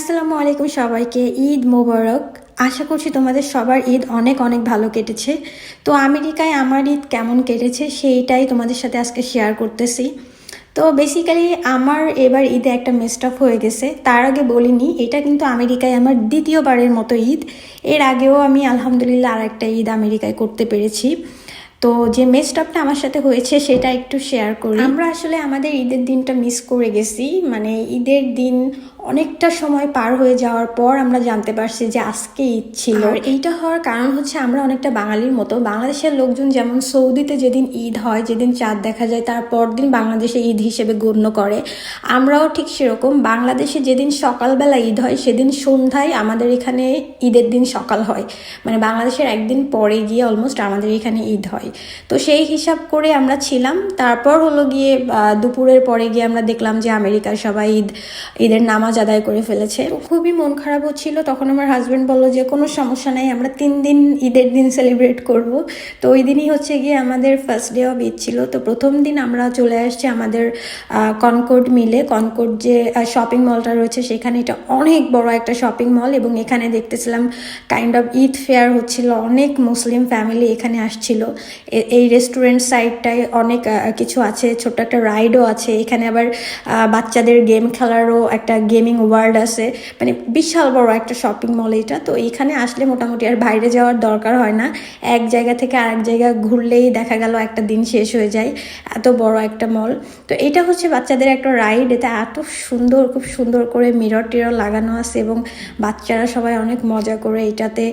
আসসালামু আলাইকুম সবাইকে, ঈদ মোবারক। আশা করছি তোমাদের সবার ঈদ অনেক অনেক ভালো কেটেছে। তো আমেরিকায় আমার ঈদ কেমন কেটেছে সেইটাই তোমাদের সাথে আজকে শেয়ার করতেছি। তো বেসিক্যালি আমার এবার ঈদে একটা মেস্ট অফ হয়ে গেছে। তার আগে বলিনি, এটা কিন্তু আমেরিকায় আমার দ্বিতীয়বারের মতো ঈদ। এর আগেও আমি আলহামদুলিল্লাহ আর একটা ঈদ আমেরিকায় করতে পেরেছি। তো যে মেস্টপটা আমার সাথে হয়েছে সেটা একটু শেয়ার করি। আমরা আসলে আমাদের ঈদের দিনটা মিস করে গেছি। মানে ঈদের দিন অনেকটা সময় পার হয়ে যাওয়ার পর আমরা জানতে পারছি যে আজকে ঈদ ছিল। আর এইটা হওয়ার কারণ হচ্ছে আমরা অনেকটা বাঙালির মতো। বাংলাদেশের লোকজন যেমন সৌদিতে যেদিন ঈদ হয়, যেদিন চাঁদ দেখা যায়, তার পরদিন বাংলাদেশে ঈদ হিসেবে গণ্য করে। আমরাও ঠিক সেরকম। বাংলাদেশে যেদিন সকালবেলা ঈদ হয়, সেদিন সন্ধ্যায় আমাদের এখানে ঈদের দিন সকাল হয়। মানে বাংলাদেশের একদিন পরে গিয়ে অলমোস্ট আমাদের এখানে ঈদ হয়। তো সেই হিসাব করে আমরা ছিলাম। তারপর হলো গিয়ে দুপুরের পরে গিয়ে আমরা দেখলাম যে আমেরিকার সবাই ঈদ, ঈদের নামাজ আদায় করে ফেলেছে। তো খুবই মন খারাপ হচ্ছিল। তখন আমার হাজব্যান্ড বলল যে, কোনো সমস্যা নেই, আমরা তিন দিন ঈদের দিন সেলিব্রেট করব। তো ওই দিনই হচ্ছে গিয়ে আমাদের ফার্স্ট ডে অফ ঈদ ছিল। তো প্রথম দিন আমরা চলে আসছি আমাদের কনকোর্ড মিলে কনকোর্ড যে শপিং মলটা রয়েছে, সেখানে এটা অনেক বড় একটা শপিং মল এবং এখানে দেখতেছিলাম কাইন্ড অফ ঈদ ফেয়ার হচ্ছিল। অনেক মুসলিম ফ্যামিলি এখানে আসছিল। এই রেস্টুরেন্ট সাইডটায় অনেক কিছু আছে, ছোট্ট একটা রাইডও আছে। এখানে আবার বাচ্চাদের গেম খেলারও একটা গেমিং ওয়ার্ল্ড আছে। মানে বিশাল বড় একটা শপিং মল এটা। তো এইখানে আসলে মোটামুটি আর বাইরে যাওয়ার দরকার হয় না। এক জায়গা থেকে আরেক জায়গা ঘুরলেই দেখা গেল একটা দিন শেষ হয়ে যায়। এত বড় একটা মল। তো এটা হচ্ছে বাচ্চাদের একটা রাইড। এটা এত সুন্দর, খুব সুন্দর করে মিরর টিরর লাগানো আছে এবং বাচ্চারা সবাই অনেক মজা করে এটাতে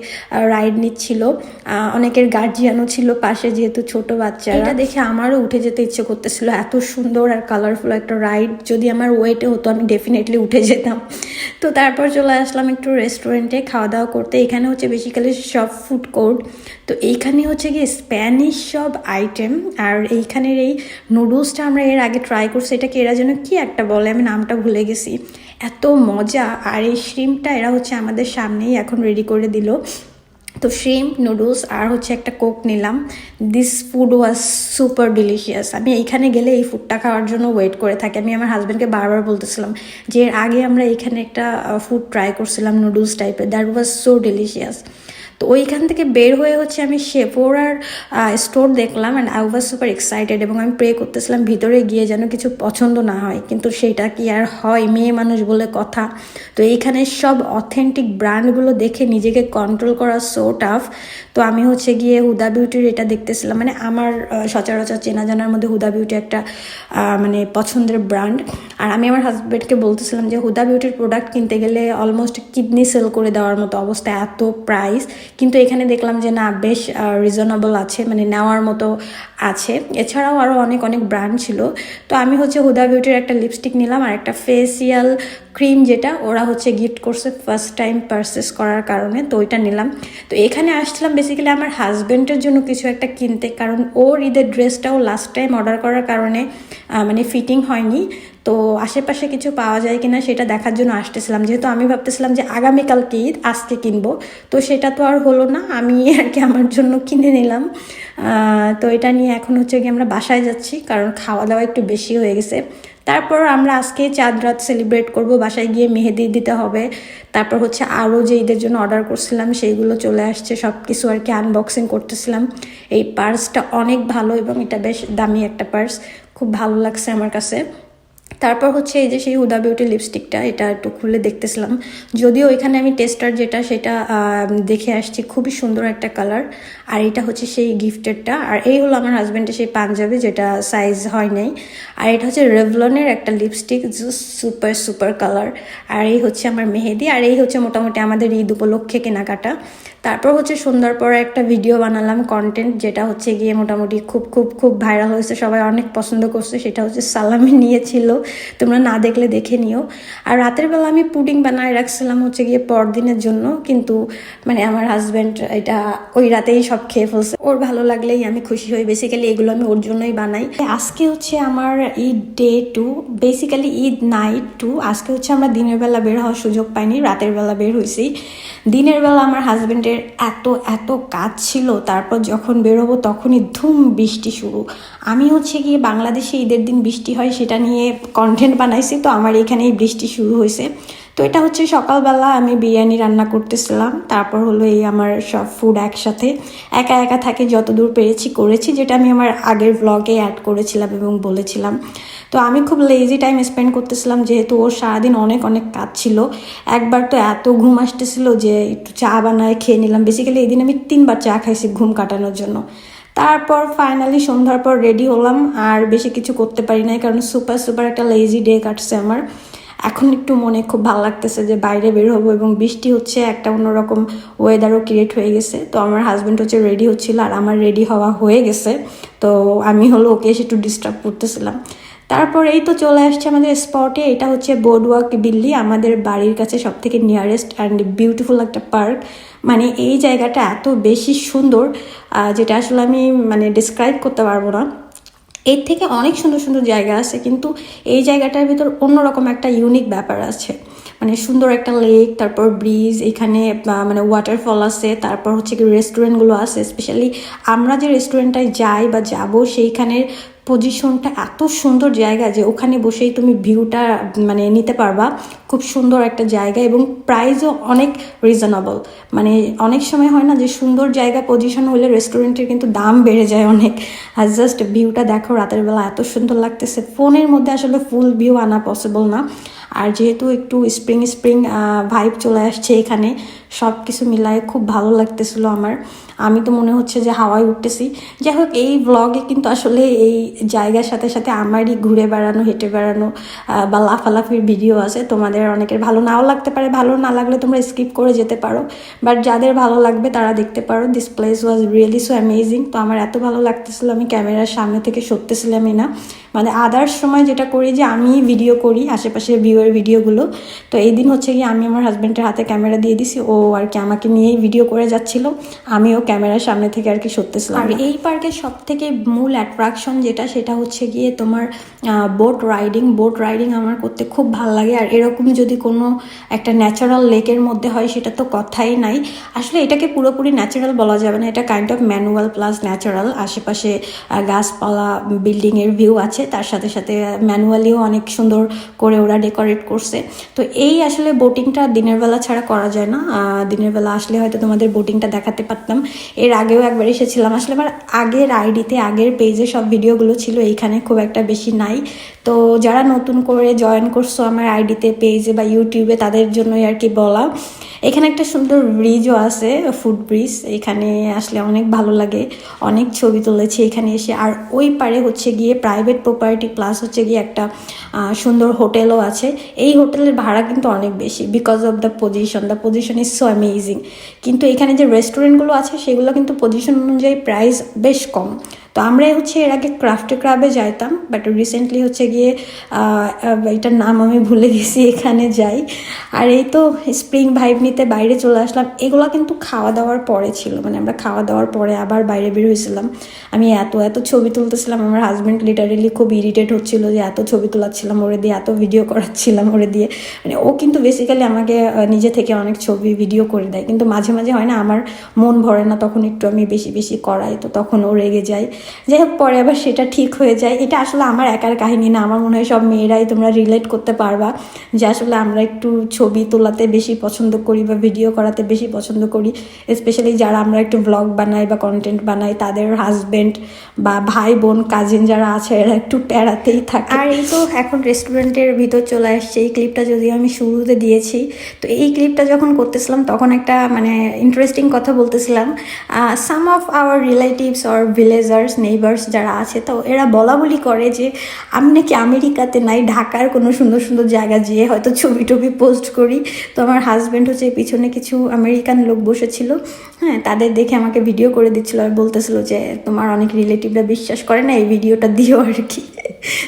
রাইড নিচ্ছিল। অনেকের গার্জিয়ানও ছিল পাশে যেহেতু ছোট বাচ্চা এটা দেখে আমারও উঠে যেতে ইচ্ছে করতেছিল। এত সুন্দর আর কালারফুল একটা রাইড। যদি আমার ওয়েটে হতো, আমি ডেফিনেটলি উঠে যেতাম। তো তারপর চলে আসলাম একটু রেস্টুরেন্টে খাওয়া দাওয়া করতে। এখানে হচ্ছে বেসিক্যালি সব ফুড কোর্ট তো এইখানে হচ্ছে গিয়ে স্প্যানিশ সব আইটেম আর এইখানের এই নুডলসটা আমরা এর আগে ট্রাই করছি। এটাকে এরা যেন কি একটা বলে? আমি নামটা ভুলে গেছি। এত মজা। আর এই শ্রিমটা এরা হচ্ছে আমাদের সামনেই এখন রেডি করে দিল। তো শ্রিম্প নুডলস আর হচ্ছে একটা কোক নিলাম। This food was super delicious আমি এইখানে গেলে এই ফুডটা খাওয়ার জন্য ওয়েট করে থাকি। আমি আমার হাজব্যান্ডকে বারবার বলতেছিলাম যে এর আগে আমরা এখানে একটা ফুড ট্রাই করছিলাম নুডলস টাইপের দ্যাট ওয়াজ সো ডিলিশিয়াস তো ওইখান থেকে বের হয়ে হচ্ছে আমি শেফোরার স্টোর দেখলাম and I was super excited এবং আমি প্রে করতেছিলাম ভিতরে গিয়ে যেন কিছু পছন্দ না হয়। কিন্তু সেটা কি আর হয়? মেয়ে মানুষ বলে কথা। তো এইখানে সব অথেন্টিক ব্র্যান্ডগুলো দেখে নিজেকে কন্ট্রোল করা সো টাফ তো আমি হচ্ছে গিয়ে হুদা বিউটির এটা দেখতেছিলাম। মানে আমার সচরাচর চেনা জানার মধ্যে হুদা বিউটি একটা মানে পছন্দের ব্র্যান্ড আর আমি আমার হাজব্যান্ডকে বলতেছিলাম যে হুদা বিউটির প্রোডাক্ট কিনতে গেলে অলমোস্ট কিডনি সেল করে দেওয়ার মতো অবস্থা, এত প্রাইস কিন্তু এখানে দেখলাম যে না, বেশ রিজনেবল আছে মানে নেওয়ার মতো আছে। এছাড়াও আরও অনেক অনেক ব্র্যান্ড ছিল। তো আমি হচ্ছে হুদা বিউটির একটা লিপস্টিক নিলাম আর একটা ফেসিয়াল ক্রিম যেটা ওরা হচ্ছে গিফট করছে ফার্স্ট টাইম পারচেস করার কারণে, তো ওইটা নিলাম। তো এখানে আসছিলাম বেসিক্যালি আমার হাজব্যান্ডের জন্য কিছু একটা কিনতে, কারণ ওর ঈদের ড্রেসটাও লাস্ট টাইম অর্ডার করার কারণে মানে ফিটিং হয়নি। তো আশেপাশে কিছু পাওয়া যায় কিনা সেটা দেখার জন্য আসতেছিলাম। যেহেতু আমি ভাবতেছিলাম যে আগামীকালকে ঈদ আজকে কিনবো, তো সেটা তো আর হলো না। আমি আর কি আমার জন্য কিনে নিলাম। তো এটা নিয়ে এখন হচ্ছে কি আমরা বাসায় যাচ্ছি, কারণ খাওয়া দাওয়া একটু বেশি হয়ে গেছে। তারপর আমরা আজকে চাঁদ রাত সেলিব্রেট করব, বাসায় গিয়ে মেহেদি দিতে হবে। তারপর হচ্ছে আরও যে ঈদের জন্য অর্ডার করছিলাম, সেইগুলো চলে আসছে। সব কিছু আর কি আনবক্সিং করতেছিলাম। এই পার্সটা অনেক ভালো এবং এটা বেশ দামি একটা পার্স খুব ভালো লাগছে আমার কাছে। তারপর হচ্ছে এই যে সেই হুদা বিউটি লিপস্টিকটা এটা একটু খুলে দেখতেছিলাম। যদিও এখানে আমি টেস্টার যেটা, সেটা দেখে আসছি, খুবই সুন্দর একটা কালার আর এটা হচ্ছে সেই গিফটেডটা আর এই হলো আমার হাজব্যান্ডের সেই পাঞ্জাবি, যেটা সাইজ হয় নাই। আর এটা হচ্ছে রেভলনের একটা লিপস্টিক সুপার সুপার কালার আর এই হচ্ছে আমার মেহেদি, আর এই হচ্ছে মোটামুটি আমাদের ঈদ উপলক্ষে কেনাকাটা। তারপর হচ্ছে সুন্দর পরে একটা ভিডিও বানালাম কন্টেন্ট যেটা হচ্ছে গিয়ে মোটামুটি খুব খুব খুব ভাইরাল হয়েছে, সবাই অনেক পছন্দ করছে, সেটা হচ্ছে সালামি নিয়েছিল। তোমরা না দেখলে দেখে নিও। আর রাতের বেলা আমি পুডিং বানায় রাখছিলাম হচ্ছে গিয়ে পরদিনের জন্য, কিন্তু মানে আমার হাজব্যান্ড এটা ওই রাতেই সব খেয়ে ফেলছে। ওর ভালো লাগলেই আমি খুশি হই। বেসিক্যালি এগুলো আমি ওর জন্যই বানাই। আজকে হচ্ছে আমার Eid day two basically Eid night two আজকে হচ্ছে আমরা দিনের বেলা বের হওয়ার সুযোগ পাইনি, রাতের বেলা বের হয়েছি দিনের বেলা আমার হাজব্যান্ডের এত এত কাজ ছিল, তারপর যখন বেরোবো তখনই ধুম বৃষ্টি শুরু। আমি হচ্ছে গিয়ে বাংলাদেশে ঈদের দিন বৃষ্টি হয়, সেটা নিয়ে কন্টেন্ট বানাইছি, তো আমার এখানেই বৃষ্টি শুরু হয়েছে। তো এটা হচ্ছে সকালবেলা আমি বিরিয়ানি রান্না করতেছিলাম। তারপর হলো এই আমার সব ফুড একসাথে। একা একা থাকে যতদূর পেরেছি করেছি, যেটা আমি আমার আগের ব্লগে অ্যাড করেছিলাম এবং বলেছিলাম। তো আমি খুব লেজি টাইম স্পেন্ড করতেছিলাম, যেহেতু ওর সারাদিন অনেক অনেক কাজ ছিল। একবার তো এত ঘুম আসতেছিল যে একটু চা বানায় খেয়ে নিলাম। বেসিক্যালি এই দিন আমি তিনবার চা খাইছি ঘুম কাটানোর জন্য। তারপর ফাইনালি সন্ধ্যার পর রেডি হলাম, আর বেশি কিছু করতে পারি নাই, কারণ সুপার সুপার একটা লেজি ডে কাটছে আমার। এখন একটু মনে খুব ভালো লাগতেছে যে বাইরে বের হব এবং বৃষ্টি হচ্ছে, একটা অন্যরকম ওয়েদারও ক্রিয়েট হয়ে গেছে। তো আমার হাজব্যান্ড হচ্ছে রেডি হচ্ছিল আর আমার রেডি হওয়া হয়ে গেছে। তো আমি হলো ওকে এসে একটু ডিস্টার্ব করতেছিলাম। তারপর এই তো চলে আসছে আমাদের স্পটে এটা হচ্ছে বোর্ডওয়াক বিল্লি, আমাদের বাড়ির কাছে সব থেকে নিয়ারেস্ট অ্যান্ড বিউটিফুল একটা পার্ক মানে এই জায়গাটা এত বেশি সুন্দর যেটা আসলে আমি মানে ডিসক্রাইব করতে পারব না। এর থেকে অনেক সুন্দর সুন্দর জায়গা আছে, কিন্তু এই জায়গাটার ভিতর অন্যরকম একটা ইউনিক ব্যাপার আছে। মানে সুন্দর একটা লেক তারপর ব্রিজ এখানে মানে ওয়াটারফল আছে, তারপর হচ্ছে কি রেস্টুরেন্টগুলো আছে স্পেশালি আমরা যে রেস্টুরেন্টটায় যাই বা যাব, সেইখানের পজিশনটা এত সুন্দর জায়গা যে ওখানে বসেই তুমি ভিউটা মানে নিতে পারবা। খুব সুন্দর একটা জায়গা এবং প্রাইসও অনেক রিজনেবল মানে অনেক সময় হয় না যে সুন্দর জায়গা পজিশন হলে রেস্টুরেন্টের কিন্তু দাম বেড়ে যায় অনেক। আর জাস্ট ভিউটা দেখো, রাতের বেলা এত সুন্দর লাগতেছে। ফোনের মধ্যে আসলে ফুল ভিউ আনা পসিবল না। আর যেহেতু একটু স্প্রিং স্প্রিং ভাইব চলে আসছে এখানে সব কিছু মিলায় খুব ভালো লাগতেছিল আমার। আমি তো মনে হচ্ছে যে হাওয়ায় উঠতেছি। যাই হোক, এই ব্লগে কিন্তু আসলে এই জায়গার সাথে সাথে আমারই ঘুরে বেড়ানো, হেঁটে বেড়ানো বা লাফালাফির ভিডিও আছে। তোমাদের অনেকের ভালো নাও লাগতে পারে, ভালো না লাগলে তোমরা স্কিপ করে যেতে পারো। বাট যাদের ভালো লাগবে তারা দেখতে পারো। This place was really so amazing তো আমার এত ভালো লাগতেছিল, আমি ক্যামেরার সামনে থেকে সরতেছিলামই না। মানে আদার্স সময় যেটা করি যে আমি ভিডিও করি, আশেপাশের ভিউয়ের ভিডিওগুলো তো এই দিন হচ্ছে গিয়ে আমি আমার হাজব্যান্ডের হাতে ক্যামেরা দিয়ে দিছি, ও আর কি আমাকে নিয়েই ভিডিও করে যাচ্ছিল। আমিও ক্যামেরার সামনে থেকে আর কি সরতেছিলাম। আর এই পার্কের সব থেকে মূল অ্যাট্রাকশন যেটা, সেটা হচ্ছে গিয়ে তোমার বোট রাইডিং বোট রাইডিং আমার করতে খুব ভালো লাগে। আর এরকম যদি কোনো একটা ন্যাচারাল লেকের মধ্যে হয়, সেটা তো কথাই নাই। আসলে এটাকে পুরোপুরি ন্যাচারাল বলা যাবে না। এটা kind of manual plus natural আশেপাশে গাছপালা বিল্ডিংয়ের ভিউ আছে। তার সাথে সাথে ম্যানুয়ালিও অনেক সুন্দর করে ওরা ডেকোরেট করছে। তো এই আসলে বোটিংটা দিনের বেলা ছাড়া করা যায় না। দিনের বেলা আসলে হয়তো তোমাদের বোটিংটা দেখাতে পারতাম। এর আগেও একবার এসেছিলাম। আসলে আমার আগের আইডিতে, আগের পেজে সব ভিডিওগুলো ছিল, এইখানে খুব একটা বেশি নাই। তো যারা নতুন করে জয়েন করছ আমার আইডিতে পেজে বা ইউটিউবে তাদের জন্যই আর কি বলা। এখানে একটা সুন্দর ব্রিজও আছে ফুড ব্রিজ এখানে আসলে অনেক ভালো লাগে। অনেক ছবি তুলেছি এখানে এসে। আর ওই পারে হচ্ছে গিয়ে প্রাইভেট প্রপার্টি প্লাস হচ্ছে গিয়ে একটা সুন্দর হোটেলও আছে। এই হোটেলের ভাড়া কিন্তু অনেক বেশি because of the position the position is so amazing কিন্তু এখানে যে রেস্টুরেন্টগুলো আছে, সেগুলো কিন্তু পজিশন অনুযায়ী প্রাইস বেশ কম। তো আমরা হচ্ছে এর আগে ক্রাফটে ক্রাবে যাইতাম বাট রিসেন্টলি হচ্ছে গিয়ে এটার নাম আমি ভুলে গেছি, এখানে যাই। আর এই তো স্প্রিং ভাইব নিতে বাইরে চলে আসলাম, এগুলো কিন্তু খাওয়া দাওয়ার পরে ছিল মানে আমরা খাওয়া দাওয়ার পরে আবার বাইরে বের হয়েছিলাম। আমি এত এত ছবি তুলতেছিলাম, আমার হাজব্যান্ড লিটারেলি খুব ইরিটেট হচ্ছিল যে এত ছবি তোলাচ্ছিলাম, ওরে দিয়ে এত ভিডিও করাচ্ছিলাম, ওরে দিয়ে। মানে ও কিন্তু বেসিক্যালি আমাকে নিজে থেকে অনেক ছবি ভিডিও করে দেয়, কিন্তু মাঝে মাঝে হয় না, আমার মন ভরে না তখন একটু আমি বেশি বেশি করাই, তো তখন ও রেগে যায়। যাই হোক, পরে আবার সেটা ঠিক হয়ে যায়। এটা আসলে আমার একার কাহিনী না। আমার মনে হয় সব মেয়েরাই তোমরা রিলেট করতে পারবা যে আসলে আমরা একটু ছবি তোলাতে বেশি পছন্দ করি বা ভিডিও করাতে বেশি পছন্দ করি। স্পেশালি যারা আমরা একটু ব্লগ বানাই বা কন্টেন্ট বানাই, তাদের হাজব্যান্ড বা ভাই, বোন কাজিন যারা আছে, এরা একটু প্যারাতেই থাকে। আর এই তো এখন রেস্টুরেন্টের ভিতর চলে আসছে। এই ক্লিপটা যদিও আমি শুরুতে দিয়েছি, তো এই ক্লিপটা যখন করতেছিলাম, তখন একটা মানে ইন্টারেস্টিং কথা বলতেছিলাম। Some of our relatives or villagers neighbours যারা আছে, তো এরা বলা বলি করে যে আমি নাকি আমেরিকাতে নাই, ঢাকার কোনো সুন্দর সুন্দর জায়গা যেয়ে হয়তো ছবি টবি পোস্ট করি। তো আমার হাজব্যান্ড হচ্ছে পিছনে কিছু আমেরিকান লোক বসেছিল। হ্যাঁ তাদের দেখে আমাকে ভিডিও করে দিচ্ছিল আর বলতেছিল যে তোমার অনেক রিলেটিভরা বিশ্বাস করে না, এই ভিডিওটা দিও আর কি।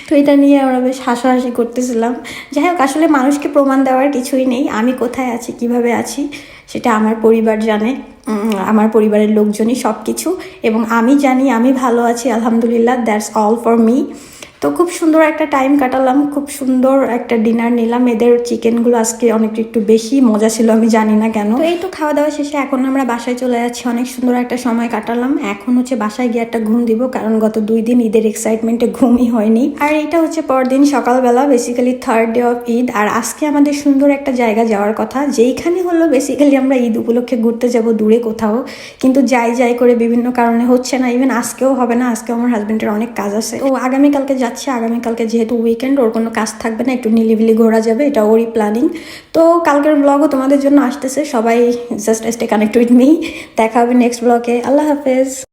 তো এটা নিয়ে আমরা বেশ হাসাহাসি করতেছিলাম। যাই হোক, আসলে মানুষকে প্রমাণ দেওয়ার কিছুই নেই। আমি কোথায় আছি, কীভাবে আছি? সেটা আমার পরিবার জানে আমার পরিবারের লোকজনই সব কিছু এবং আমি জানি, আমি ভালো আছি, আলহামদুলিল্লাহ দ্যাটস অল ফর মি তো খুব সুন্দর একটা টাইম কাটালাম, খুব সুন্দর একটা ডিনার নিলাম। এদের চিকেনগুলো আজকে অনেক একটু বেশি মজা ছিল, আমি জানি না কেন। এই তো খাওয়া দাওয়া শেষে এখন আমরা বাসায় চলে যাচ্ছি, অনেক সুন্দর একটা সময় কাটালাম। এখন হচ্ছে বাসায় গিয়ে একটা ঘুম দিব, কারণ গত দুই দিন ঈদের এক্সাইটমেন্টে ঘুমই হয়নি। আর এটা হচ্ছে পরদিন সকালবেলা basically third day of Eid. আর আজকে আমাদের সুন্দর একটা জায়গা যাওয়ার কথা, যেইখানে হলো বেসিক্যালি আমরা ঈদ উপলক্ষে ঘুরতে যাব, দূরে কোথাও। কিন্তু যাই যাই করে বিভিন্ন কারণে হচ্ছে না ইভেন আজকেও হবে না আজকেও আমার হাজবেন্ডের অনেক কাজ আছে। ও আগামীকালকে যাচ্ছে। আগামীকালকে যেহেতু উইকেন্ড ওর কোনো কাজ থাকবে না, একটু নিলিবিলি ঘোরা যাবে, এটা ওরই প্ল্যানিং তো কালকের ব্লগও তোমাদের জন্য আসতেছে, সবাই just stay connect with me দেখা হবে নেক্সট ব্লগে আল্লাহ হাফেজ।